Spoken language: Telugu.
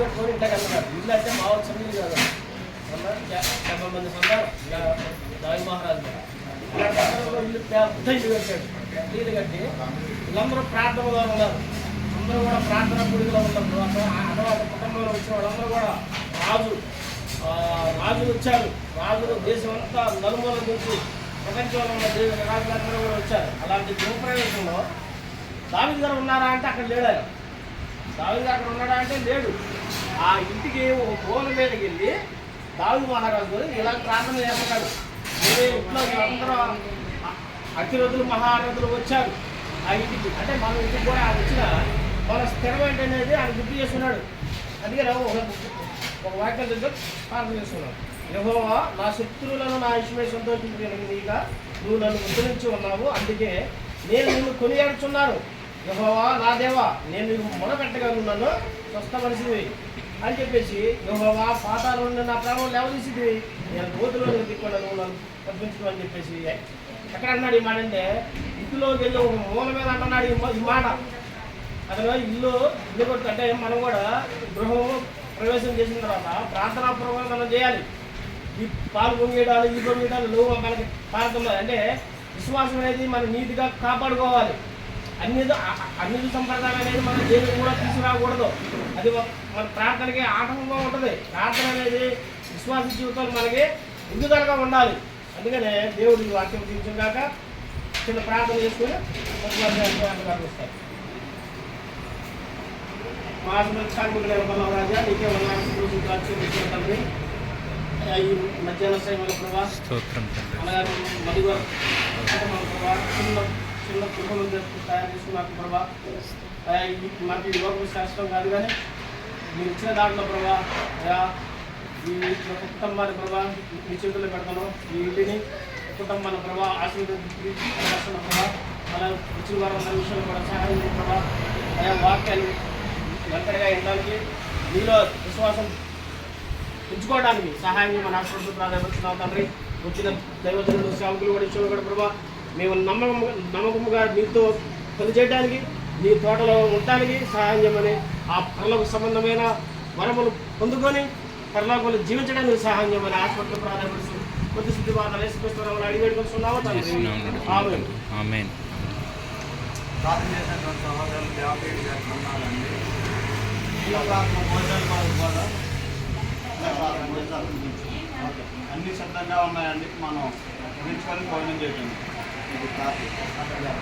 పెట్టుకొని ఇంటికి వెళ్తున్నారు. ఇల్లు అంటే మా చిన్న ఇల్లు కాదు. డెబ్బై మంది సొంతారు దాని మహారాజు. ఇల్లు పెద్ద ఇల్లు కట్టాడు పెద్ద ఇల్లు కట్టి వీళ్ళందరూ ప్రార్థనలో ఉన్నారు. అందరూ కూడా ప్రార్థన గుడిలో ఉన్నారు అక్కడ అక్కడ కుటుంబంలో వచ్చిన వాళ్ళందరూ కూడా రాజు రాజులు వచ్చారు. రాజులు దేశం అంతా నలుమూల నుంచి ప్రపంచంలో ఉన్న దేశ రాజులందరూ కూడా వచ్చారు. అలాంటి గృహప్రవేశంలో దావిది గారు ఉన్నారా అంటే అక్కడ లేడారు. ఆయన అక్కడ ఉన్నాడా అంటే లేడు. ఆ ఇంటికి ఒక మూల మీదకి వెళ్ళి దావి మహారాజు ఇలా ప్రార్థన చేస్తున్నాడు. వేరే ఇంట్లో అందరూ అతిరథులు మహారథులు వచ్చారు ఆ ఇంటికి. అంటే మన ఇంటికి కూడా ఆయన వచ్చిన మన స్థిరమైన అనేది ఆయన గుర్తు చేస్తున్నాడు. అందుకే రావు ఒక వాక్యం దగ్గర ప్రార్థన చేస్తున్నాడు. యెహోవా నా శత్రువులను నా ఇష్టమే సంతోషించగలిగినగా నువ్వు నన్ను ఉద్ధరించి ఉన్నావు. అందుకే నేను నిన్ను కొనియాడుచున్నాను. యహోవా నా దేవా నేను నీకు మొదపెట్టగలను నన్ను స్వస్థపరిచివి అని చెప్పేసి యహోవా పాతాలు నుండి నా ప్రాణం లేవదీసింది. నేను గోతులో దిక్కున్నాను నువ్వు నన్ను తప్పించుకో అని చెప్పేసి ఎక్కడ అన్నాడు ఈ మాట అంటే ఇంట్లో వెళ్ళి ఒక మూల మీద అంటున్నాడు ఈ మాట. అతను ఇల్లు ఇల్లు కొట్టు అంటే మనం కూడా గృహం ప్రవేశం చేసిన తర్వాత ప్రార్థనా పూర్వకంగా మనం చేయాలి. ఈ పాలు పొంగేయడాలు ఈ పొంగేయడాలు నువ్వు మనకి పారుతున్నాయి అంటే విశ్వాసం అనేది మనం నీతిగా కాపాడుకోవాలి. అన్ని అన్ని సంప్రదాయం అనేది మనం దేనికి కూడా తీసుకురాకూడదు. అది మన ప్రార్థనకి ఆటంకంగా ఉంటుంది. ప్రార్థన అనేది విశ్వాస జీవితంలో మనకి ఎదుగుదలగా ఉండాలి? అందుకనే దేవుడు ఈ వాక్యం తీర్చుగాక చిన్న ప్రార్థన చేసుకుని వస్తారు మాకు రాజా నీకే ఈ మధ్యాహ్న సమయంలో ప్రభా స్తోత్రం తండ్రి. అలాగే మధు గారు కుటుంబం ప్రభా చిన్న కుటుంబం జరుపు తయారు చేసుకున్నారు ప్రభా. అయ్యా, ఇది మాకు ఈ లోకం శాస్త్రం కాదు కానీ మీరు ఇచ్చిన దాంట్లో ప్రభా అయ్యా ఈ కుటుంబాన్ని ప్రభా మీ చేతుల్లో పెడతాను. ఈ ఇంటిని కుటుంబాన్ని ప్రభా ఆశీర్వదించి ప్రభా అలా ఇచ్చిన వారు అందరి విషయంలో కూడా సహాయం ప్రభా. అయ్యా వాక్యాన్ని వెంటనే వినడానికి మీలో విశ్వాసం ఉంచుకోవడానికి సహాయం మన హాస్పిటల్ ప్రారంభిస్తున్నాం తండ్రి. వచ్చిన దైవజనులు సేవకులు కూడా ఇచ్చిన కూడా ప్రభా. మేము నమ్మకం నమ్మకముగా మీతో పనిచేయడానికి మీ తోటలో ఉండటానికి సహాయం చేయమని ఆ పరలోక సంబంధమైన వరములు పొందుకొని పరలోకంలో జీవించడానికి సహాయం చేయమని కొద్ది శుద్ధి అడిగి ప్రార్థన చేసినటువంటి సహోదరులు గారికి వందనాలండి ఇలా ప్రార్థన భోజనాలు మాకు కూడా ఇలా ప్రార్థన భోజనాలు ఓకే. అన్ని సిద్ధంగా ఉన్నాయండి. మనం గురించుకొని భోజనం చేయండి Dari tadi, 亮